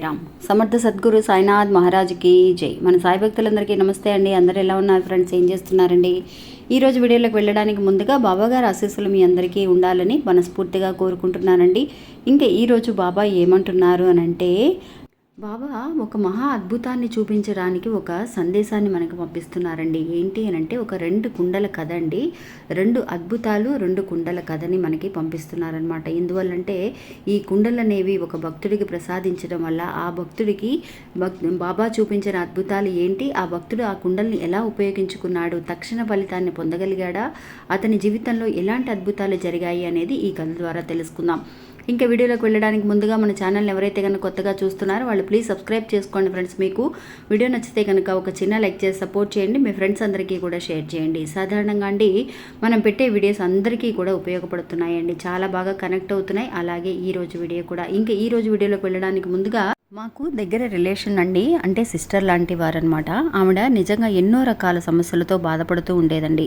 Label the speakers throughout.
Speaker 1: సాయిరామ్. సమర్థ సద్గురు సాయినాథ్ మహారాజ్కి జై. మన సాయి భక్తులందరికీ నమస్తే అండి. అందరు ఎలా ఉన్నారు ఫ్రెండ్స్? ఏం చేస్తున్నారండి? ఈరోజు వీడియోలోకి వెళ్ళడానికి ముందుగా బాబాగారు ఆశీస్సులు మీ అందరికీ ఉండాలని మనస్ఫూర్తిగా కోరుకుంటున్నానండి. ఇంకా ఈరోజు బాబా ఏమంటున్నారు అని అంటే బాబా ఒక మహా అద్భుతాన్ని చూపించడానికి ఒక సందేశాన్ని మనకు పంపిస్తున్నారండి. ఏంటి అని అంటే ఒక రెండు కుండల కథ అండి. రెండు అద్భుతాలు రెండు కుండల కథని మనకి పంపిస్తున్నారనమాట ఎందువల్లంటే ఈ కుండలు అనేవి ఒక భక్తుడికి ప్రసాదించడం వల్ల ఆ భక్తుడికి భక్ బాబా చూపించిన అద్భుతాలు ఏంటి? ఆ భక్తుడు ఆ కుండల్ని ఎలా ఉపయోగించుకున్నాడు? తక్షణ ఫలితాన్ని పొందగలిగాడా? అతని జీవితంలో ఎలాంటి అద్భుతాలు జరిగాయి అనేది ఈ కథ ద్వారా తెలుసుకుందాం. ఇంకా వీడియోలోకి వెళ్ళడానికి ముందుగా మన ఛానల్ని ఎవరైతే కనుక కొత్తగా చూస్తున్నారో వాళ్ళు ప్లీజ్ సబ్స్క్రైబ్ చేసుకోండి ఫ్రెండ్స్ మీకు వీడియో నచ్చితే కనుక ఒక చిన్న లైక్ చేసి సపోర్ట్ చేయండి. మీ ఫ్రెండ్స్ అందరికీ కూడా షేర్ చేయండి. సాధారణంగా అండి మనం పెట్టే వీడియోస్ అందరికీ కూడా ఉపయోగపడుతున్నాయండి. చాలా బాగా కనెక్ట్ అవుతున్నాయి. అలాగే ఈ రోజు వీడియో కూడా. ఇంకా ఈ రోజు వీడియోలోకి వెళ్ళడానికి ముందుగా మాకు దగ్గర రిలేషన్ అండి అంటే సిస్టర్ లాంటి వారనమాట ఆవిడ నిజంగా ఎన్నో రకాల సమస్యలతో బాధపడుతూ ఉండేదండి.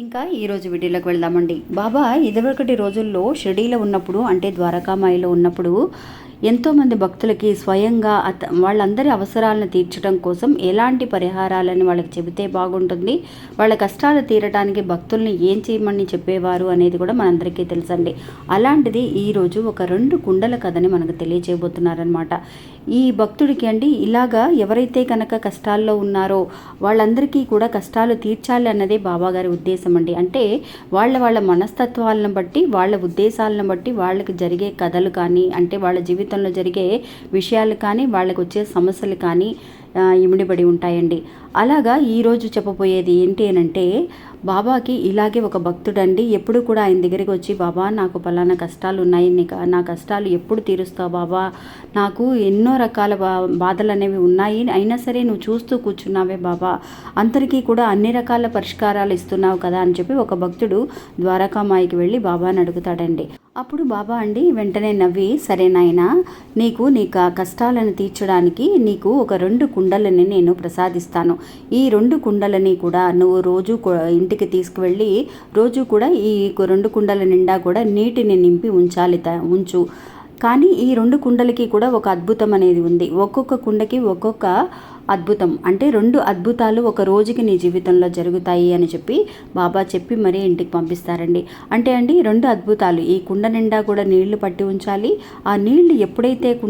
Speaker 1: ఇంకా ఈరోజు వీడియోలోకి వెళ్దామండి. బాబా ఇదివరకటి రోజుల్లో షిర్డీలో ఉన్నప్పుడు అంటే ద్వారకామాయిలో ఉన్నప్పుడు ఎంతోమంది భక్తులకి స్వయంగా అత వాళ్ళందరి అవసరాలను తీర్చడం కోసం ఎలాంటి పరిహారాలని వాళ్ళకి చెబితే బాగుంటుంది వాళ్ళ కష్టాలు తీరడానికి భక్తుల్ని ఏం చేయమని చెప్పేవారు అనేది కూడా మనందరికీ తెలుసండి. అలాంటిది ఈరోజు ఒక రెండు కుండల కథని మనకు తెలియచేయబోతున్నారనమాట ఈ భక్తుడికి అండి ఇలాగా ఎవరైతే కనుక కష్టాల్లో ఉన్నారో వాళ్ళందరికీ కూడా కష్టాలు తీర్చాలి అన్నదే బాబాగారి ఉద్దేశం అండి. అంటే వాళ్ళ వాళ్ళ మనస్తత్వాలను బట్టి వాళ్ళ ఉద్దేశాలను బట్టి వాళ్ళకి జరిగే కథలు కానీ అంటే వాళ్ళ జీవితం జీవితంలో జరిగే విషయాలు కానీ వాళ్ళకి వచ్చే సమస్యలు కానీ ఇమిడిపడి ఉంటాయండి. అలాగా ఈరోజు చెప్పబోయేది ఏంటి అని అంటే బాబాకి ఇలాగే ఒక భక్తుడండి. ఎప్పుడు కూడా ఆయన దగ్గరికి వచ్చి బాబా నాకు పలానా కష్టాలు ఉన్నాయి నా కష్టాలు ఎప్పుడు తీరుస్తావు బాబా? నాకు ఎన్నో రకాల బాధలు అనేవి ఉన్నాయి. అయినా సరే నువ్వు చూస్తూ కూర్చున్నావే బాబా. అందరికీ కూడా అన్ని రకాల పరిష్కారాలు ఇస్తున్నావు కదా అని చెప్పి ఒక భక్తుడు ద్వారకామాయికి వెళ్ళి బాబాని అడుగుతాడండి. అప్పుడు బాబా అండి వెంటనే నవ్వి సరే నాయనా నీకు నీ కష్టాలను తీర్చడానికి నీకు ఒక రెండు కుండలని నేను ప్రసాదిస్తాను. ఈ రెండు కుండలని కూడా నువ్వు రోజు ఇంటి ఇంటికి తీసుకువెళ్ళి రోజు కూడా ఈ రెండు కుండల నిండా కూడా నీటిని నింపి ఉంచాలి ఉంచు. కానీ ఈ రెండు కుండలకి కూడా ఒక అద్భుతం అనేది ఉంది. ఒక్కొక్క కుండకి ఒక్కొక్క అద్భుతం. అంటే రెండు అద్భుతాలు ఒక రోజుకి నీ జీవితంలో జరుగుతాయి అని చెప్పి బాబా చెప్పి మరీ ఇంటికి పంపిస్తారండి. అంటే అండి రెండు అద్భుతాలు. ఈ కుండ నిండా కూడా నీళ్ళు పట్టి ఉంచాలి. ఆ నీళ్ళు ఎప్పుడైతే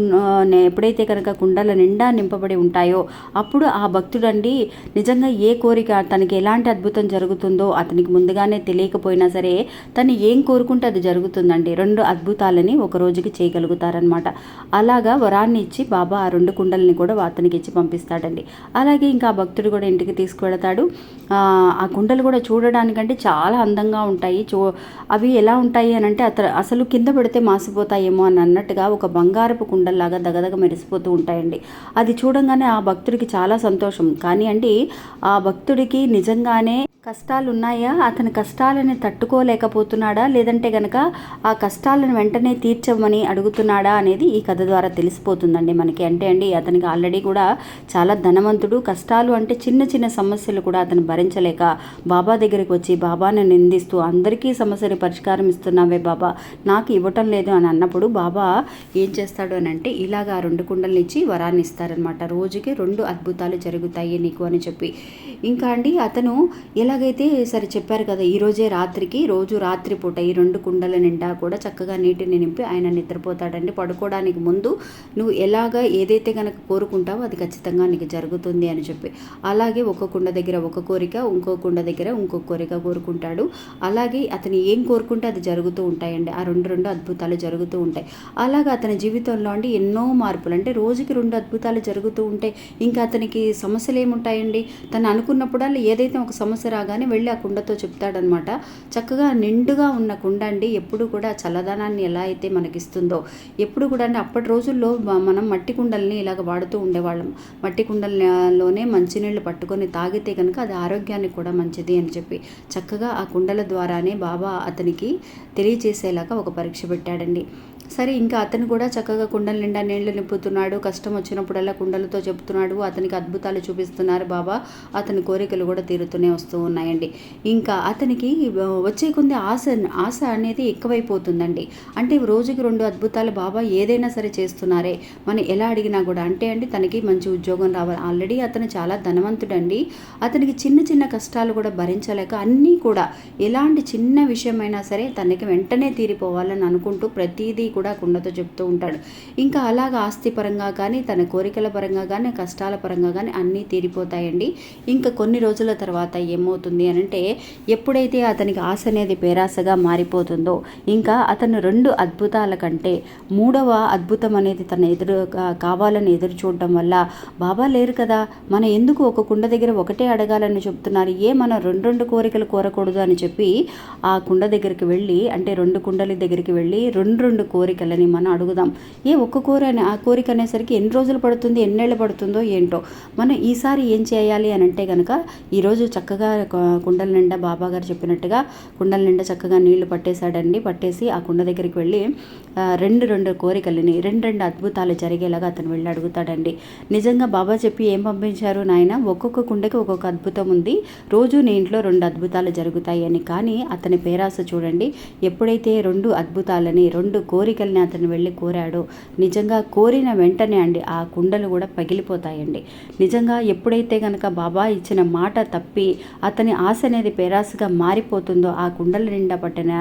Speaker 1: ఎప్పుడైతే కనుక కుండల నిండా నింపబడి ఉంటాయో అప్పుడు ఆ భక్తుడండి నిజంగా ఏ కోరిక తనకి ఎలాంటి అద్భుతం జరుగుతుందో అతనికి ముందుగానే తెలియకపోయినా సరే తను ఏం కోరుకుంటే అది జరుగుతుందండి. రెండు అద్భుతాలని ఒక రోజుకి చేయగలుగుతారనమాట అలాగా వరాన్ని ఇచ్చి బాబా ఆ రెండు కుండల్ని కూడా అతనికి ఇచ్చి పంపిస్తాడు అనమాటండి అలాగే ఇంకా భక్తుడు కూడా ఇంటికి తీసుకువెళతాడు. ఆ కుండలు కూడా చూడడానికంటే చాలా అందంగా ఉంటాయి. చూ అవి ఎలా ఉంటాయి అని అంటే అత అసలు కింద పెడితే మాసిపోతాయేమో అని అన్నట్టుగా ఒక బంగారపు కుండల్లాగా దగదగ మెరిసిపోతూ ఉంటాయండి. అది చూడంగానే ఆ భక్తుడికి చాలా సంతోషం. కానీ అండి ఆ భక్తుడికి నిజంగానే కష్టాలు ఉన్నాయా అతని కష్టాలని తట్టుకోలేకపోతున్నాడా? లేదంటే గనక ఆ కష్టాలను వెంటనే తీర్చమని అడుగుతున్నాడా అనేది ఈ కథ ద్వారా తెలిసిపోతుందండి మనకి. అంటే అండి అతనికి ఆల్రెడీ కూడా చాలా ధనవంతుడు. కష్టాలు అంటే చిన్న చిన్న సమస్యలు కూడా అతను భరించలేక బాబా దగ్గరికి వచ్చి బాబాను నిందిస్తూ అందరికీ సమస్యని పరిష్కారం ఇస్తున్నావే బాబా. నాకు ఇవ్వటం లేదు అని అన్నప్పుడు బాబా ఏం చేస్తాడు అని అంటే ఇలాగా రెండు కుండలు ఇచ్చి వరాన్ని ఇస్తారనమాట రోజుకి రెండు అద్భుతాలు జరుగుతాయి నీకు అని చెప్పి. ఇంకా అండి అతను ఇలా అలాగైతే సరే చెప్పారు కదా ఈరోజే రాత్రికి రోజు రాత్రి పూట ఈ రెండు కుండల నిండా కూడా చక్కగా నీటిని నింపి ఆయన నిద్రపోతాడండి. పడుకోవడానికి ముందు నువ్వు ఎలాగ ఏదైతే కనుక కోరుకుంటావో అది ఖచ్చితంగా నీకు జరుగుతుంది అని చెప్పి. అలాగే ఒక కుండ దగ్గర ఒక కోరిక ఇంకో కుండ దగ్గర ఇంకో కోరిక కోరుకుంటాడు. అలాగే అతను ఏం కోరుకుంటే అది జరుగుతూ ఉంటాయండి. ఆ రెండు రెండు అద్భుతాలు జరుగుతూ ఉంటాయి. అలాగే అతని జీవితంలో అండి ఎన్నో మార్పులు. అంటే రోజుకి రెండు అద్భుతాలు జరుగుతూ ఉంటాయి ఇంకా అతనికి సమస్యలు ఏముంటాయండి? తను అనుకున్నప్పుడల్లా ఏదైతే ఒక సమస్య రాగానే వెళ్ళి ఆ కుండతో చెప్తాడనమాట. చక్కగా నిండుగా ఉన్న కుండ అండి. ఎప్పుడు కూడా చల్లదనాన్ని ఎలా అయితే మనకిస్తుందో ఎప్పుడు కూడా అంటే అప్పటి రోజుల్లో మనం మట్టి కుండల్ని ఇలాగ వాడుతూ ఉండేవాళ్ళం. మట్టి కుండల్లోనే మంచినీళ్ళు పట్టుకొని తాగితే కనుక అది ఆరోగ్యానికి కూడా మంచిది అని చెప్పి చక్కగా ఆ కుండల ద్వారానే బాబా అతనికి తెలియచేసేలాగా ఒక పరీక్ష పెట్టాడండి. సరే ఇంకా అతను కూడా చక్కగా కుండల నిండా నీళ్ళు నింపుతున్నాడు. కష్టం వచ్చినప్పుడల్లా కుండలతో చెప్తున్నాడు అతనికి అద్భుతాలు చూపిస్తున్నారు బాబా. అతని కోరికలు కూడా తీరుతూనే వస్తూ ఉన్నాయండి. ఇంకా అతనికి వచ్చే కొంది ఆశ ఆశ అనేది ఎక్కువైపోతుందండి. అంటే రోజుకి రెండు అద్భుతాలు బాబా ఏదైనా సరే చేస్తున్నారే. మనం ఎలా అడిగినా కూడా. అంటే అండి తనకి మంచి ఉద్యోగం రావాలి. ఆల్రెడీ అతను చాలా ధనవంతుడండి. అతనికి చిన్న చిన్న కష్టాలు కూడా భరించలేక అన్నీ కూడా ఎలాంటి చిన్న విషయమైనా సరే తనకి వెంటనే తీరిపోవాలని అనుకుంటూ ప్రతిదీ కూడా కుండతో చెప్తూ ఉంటాడు. ఇంకా అలాగ ఆస్తి పరంగా కానీ తన కోరికల పరంగా కానీ కష్టాల పరంగా కానీ అన్నీ తీరిపోతాయండి. ఇంకా కొన్ని రోజుల తర్వాత ఏమవుతుంది అని అంటే ఎప్పుడైతే అతనికి ఆశ అనేది పేరాసగా మారిపోతుందో ఇంకా అతను రెండు అద్భుతాల కంటే మూడవ అద్భుతం అనేది తన ఎదురు కావాలని ఎదురు చూడడం వల్ల బాబా లేరు కదా మన ఎందుకు ఒక కుండ దగ్గర ఒకటే అడగాలని చెప్తున్నారు? ఏ మనం రెండు రెండు కోరికలు కోరకూడదు అని చెప్పి ఆ కుండ దగ్గరికి వెళ్ళి అంటే రెండు కుండల దగ్గరికి వెళ్ళి రెండు రెండు కోరికలని మనం అడుగుదాం. ఏ ఒక్క కోర ఆ కోరిక అనేసరికి ఎన్ని రోజులు పడుతుంది ఎన్నేళ్ళు పడుతుందో ఏంటో. మనం ఈసారి ఏం చేయాలి అని అంటే కనుక ఈరోజు చక్కగా కుండల నిండా బాబా గారు చెప్పినట్టుగా కుండల నిండా చక్కగా నీళ్ళు పట్టేశాడండి. పట్టేసి ఆ కుండ దగ్గరికి వెళ్ళి రెండు రెండు కోరికలని రెండు రెండు అద్భుతాలు జరిగేలాగా అతను వెళ్ళి అడుగుతాడండి. నిజంగా బాబా చెప్పి ఏం పంపించారు నాయన? ఒక్కొక్క కుండకి ఒక్కొక్క అద్భుతం ఉంది. రోజు నీ ఇంట్లో రెండు అద్భుతాలు జరుగుతాయి అని. కానీ అతని పేరాస చూడండి. ఎప్పుడైతే రెండు అద్భుతాలని రెండు కోరికల్ని అతను వెళ్ళి కోరాడో. నిజంగా కోరిన వెంటనే అండి ఆ కుండలు కూడా పగిలిపోతాయండి. నిజంగా ఎప్పుడైతే కనుక బాబా ఇచ్చిన మాట తప్పి అతని ఆశ అనేది పేరాసగా మారిపోతుందో ఆ కుండల నిండా పట్టిన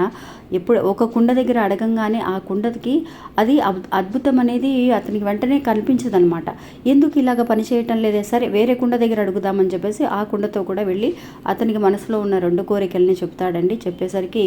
Speaker 1: ఎప్పుడు ఒక కుండ దగ్గర అడగంగానే ఆ కుండకి అది అద్భుతం అనేది అతనికి వెంటనే కనిపించదనమాట. ఎందుకు ఇలాగ పని చేయటం లేదే? సరే వేరే కుండ దగ్గర అడుగుదామని చెప్పేసి ఆ కుండతో కూడా వెళ్ళి అతనికి మనసులో ఉన్న రెండు కోరికల్ని చెప్తాడండి. చెప్పేసరికి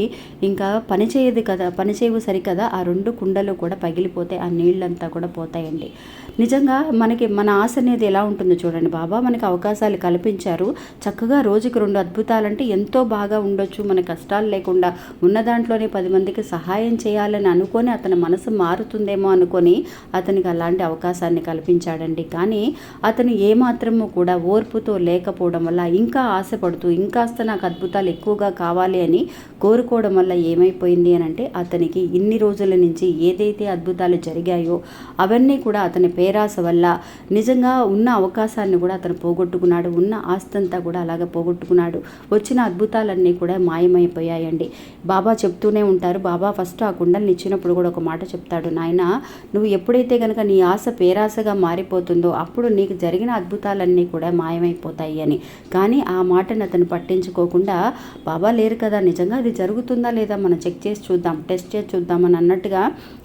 Speaker 1: ఇంకా పని చేయదు కదా పని చేయవు సరికదా? ఆ రెండు కుండలు కూడా పగిలిపోతాయి ఆ నీళ్ళంతా కూడా పోతాయండి. నిజంగా మనకి మన ఆశ అనేది ఎలా ఉంటుందో చూడండి బాబా. మనకి అవకాశాలు కల్పించారు. చక్కగా రోజుకి రెండు అద్భుతాలంటే ఎంతో బాగా ఉండొచ్చు. మన కష్టాలు లేకుండా ఉన్న దాంట్లోనే పది మందికి సహాయం చేయాలని అనుకొని అతని మనసు మారుతుందేమో అనుకొని అతనికి అలాంటి అవకాశాన్ని కల్పించాడండి. కానీ అతను ఏమాత్రము కూడా ఓర్పుతో లేకపోవడం వల్ల ఇంకా ఆశపడుతూ ఇంకాస్త నాకు అద్భుతాలు ఎక్కువగా కావాలి అని కోరుకోవడం వల్ల ఏమైపోయింది అని అంటే అతనికి ఇన్ని రోజుల నుంచి ఏదైతే అద్భుతాలు జరిగాయో అవన్నీ కూడా అతని పేరాస వల్ల నిజంగా ఉన్న అవకాశాన్ని కూడా అతను పోగొట్టుకున్నాడు ఉన్న ఆస్తంతా కూడా అలాగే పోగొట్టుకున్నాడు. వచ్చిన అద్భుతాలన్నీ కూడా మాయమైపోయాయండి. బాబా చెప్తూనే ఉంటారు బాబా ఫస్ట్ ఆ కుండల్ని ఇచ్చినప్పుడు కూడా ఒక మాట చెప్తాడు నాయన నువ్వు ఎప్పుడైతే కనుక నీ ఆశ పేరాసగా మారిపోతుందో అప్పుడు నీకు జరిగిన అద్భుతాలన్నీ కూడా మాయమైపోతాయి అని. కానీ ఆ మాటను అతను పట్టించుకోకుండా బాబా లేరు కదా నిజంగా అది జరుగుతుందా లేదా మనం చెక్ చేసి చూద్దాం టెస్ట్ చేసి చూద్దాం అని అన్నట్టుగా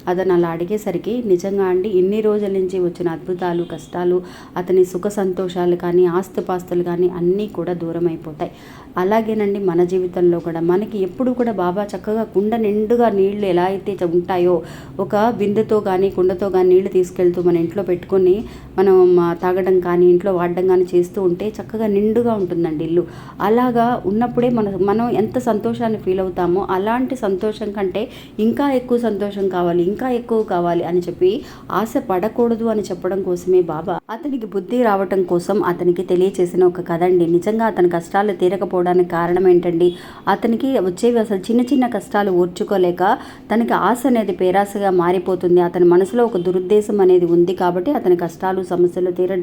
Speaker 1: అతను అలా అడిగేసరికి నిజంగా అండి ఇన్ని రోజుల నుంచి వచ్చిన అద్భుతాలు కష్టాలు అతని సుఖ సంతోషాలు కానీ ఆస్తుపాస్తులు కానీ అన్నీ కూడా దూరం అయిపోతాయి అలాగేనండి మన జీవితంలో కూడా. మనకి ఎప్పుడు కూడా బాబా చక్కగా కుండ నిండుగా నీళ్ళు ఎలా అయితే ఉంటాయో ఒక బిందెతో కానీ కుండతో కానీ నీళ్ళు తీసుకెళ్తూ మన ఇంట్లో పెట్టుకొని మనం తాగడం కానీ ఇంట్లో వాడడం కానీ చేస్తూ ఉంటే చక్కగా నిండుగా ఉంటుందండి ఇల్లు. అలాగా ఉన్నప్పుడే మన మనం ఎంత సంతోషాన్ని ఫీల్ అవుతామో అలాంటి సంతోషం కంటే ఇంకా ఎక్కువ సంతోషం కావాలి ఇంకా ఎక్కువ కావాలి అని చెప్పి ఆశ పడకూడదు అని చెప్పడం కోసమే బాబా. అతనికి బుద్ధి రావటం కోసం అతనికి తెలియచేసిన ఒక కథ అండి. నిజంగా అతని కష్టాలు తీరకపోవడం తీరకపోవడానికి కారణం ఏంటండి? అతనికి వచ్చేవి అసలు చిన్న చిన్న కష్టాలు ఓర్చుకోలేక తనకి ఆశ అనేది పేరాసగా మారిపోతుంది. అతని మనసులో ఒక దురుద్దేశం అనేది ఉంది కాబట్టి అతని కష్టాలు సమస్యలు తీర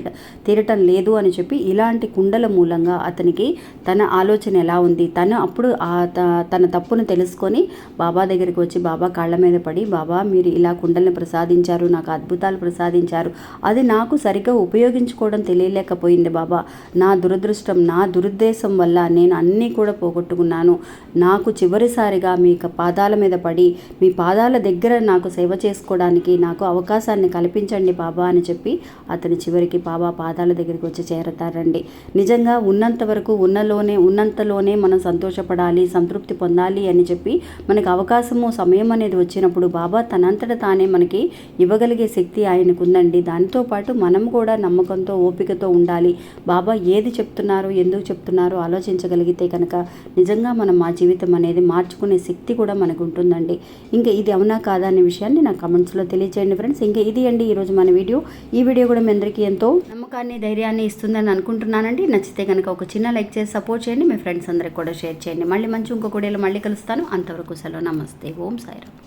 Speaker 1: తీరటం లేదు అని చెప్పి ఇలాంటి కుండల మూలంగా అతనికి తన ఆలోచన ఎలా ఉంది? తను అప్పుడు ఆ త- తన తప్పును తెలుసుకొని బాబా దగ్గరికి వచ్చి బాబా కాళ్ళ మీద పడి బాబా మీరు ఇలా కుండల్ని ప్రసాదించారు నాకు అద్భుతాలు ప్రసాదించారు. అది నాకు సరిగ్గా ఉపయోగించుకోవడం తెలియలేకపోయింది బాబా. నా దురదృష్టం నా దురుద్దేశం వల్ల నేను నేను అన్నీ కూడా పోగొట్టుకున్నాను. నాకు చివరిసారిగా మీ పాదాల మీద పడి మీ పాదాల దగ్గర నాకు సేవ చేసుకోవడానికి నాకు అవకాశాన్ని కల్పించండి బాబా అని చెప్పి అతని చివరికి బాబా పాదాల దగ్గరికి వచ్చి చేరతారండి. నిజంగా ఉన్నంత వరకు ఉన్నలోనే ఉన్నంతలోనే మనం సంతోషపడాలి సంతృప్తి పొందాలి అని చెప్పి మనకు అవకాశము సమయం అనేది వచ్చినప్పుడు బాబా తనంతట తానే మనకి ఇవ్వగలిగే శక్తి ఆయనకు ఉందండి దానితో పాటు మనం కూడా నమ్మకంతో ఓపికతో ఉండాలి. బాబా ఏది చెప్తున్నారు ఎందుకు చెప్తున్నారో ఆలోచించగలిగితే కనుక నిజంగా మనం మా జీవితం అనేది మార్చుకునే శక్తి కూడా మనకు ఉంటుందండి ఇంకా ఇది అవునా కాదా అనే విషయాన్ని నా కమెంట్స్లో తెలియచేయండి ఫ్రెండ్స్. ఇంకా ఇది అండి ఈరోజు మన వీడియో. ఈ వీడియో కూడా మీ అందరికీ ఎంతో నమ్మకాన్ని ధైర్యాన్ని ఇస్తుందని అనుకుంటున్నానండి. నచ్చితే కనుక ఒక చిన్న లైక్ చేసి సపోర్ట్ చేయండి. మీ ఫ్రెండ్స్ అందరికి కూడా షేర్ చేయండి. మళ్ళీ మంచి ఇంకొక వీడియోలో మళ్ళీ కలుస్తాను. అంతవరకు సెలవు. నమస్తే. ఓం సాయిరామ్.